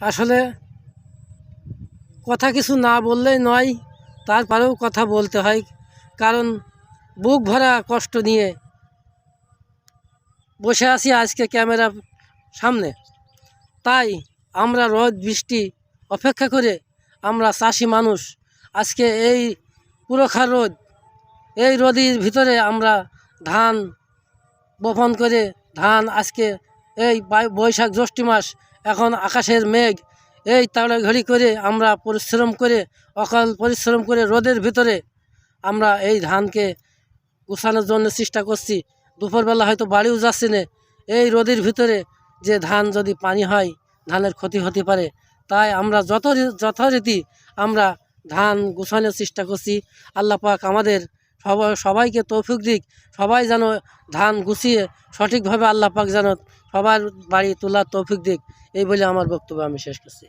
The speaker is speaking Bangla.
আসলে কথা কিছু না বললেই নয়, তারপরেও কথা বলতে হয়। কারণ বুক ভরা কষ্ট নিয়ে বসে আছি আজকে ক্যামেরার সামনে। তাই আমরা রোদ, বৃষ্টি অপেক্ষা করে আমরা চাষি মানুষ। আজকে এই পুরোখা রোদ, এই রোদের ভিতরে আমরা ধান বপন করে, ধান আজকে এই বৈশাখ জ্যৈষ্ঠ মাস এখন আকাশের মেঘ। এই তাড়াঘড়ি করে আমরা পরিশ্রম করে, অকাল পরিশ্রম করে রোদের ভিতরে আমরা এই ধানকে গুছানোর জন্য চেষ্টা করছি। দুপুরবেলা হয়তো বাড়িও যাচ্ছে না। এই রোদের ভিতরে যে ধান যদি পানি হয়, ধানের ক্ষতি হতে পারে। তাই আমরা যত যথারীতি আমরা ধান গুছানোর চেষ্টা করছি। আল্লাহ পাক আমাদের সবাইকে তৌফিক দিক। সবাই যেন ধান গুছিয়ে সঠিকভাবে আল্লাহ পাক যেন সবার বাড়ি তোলার তৌফিক দিক। এই বলে আমার বক্তব্য আমি শেষ করছি।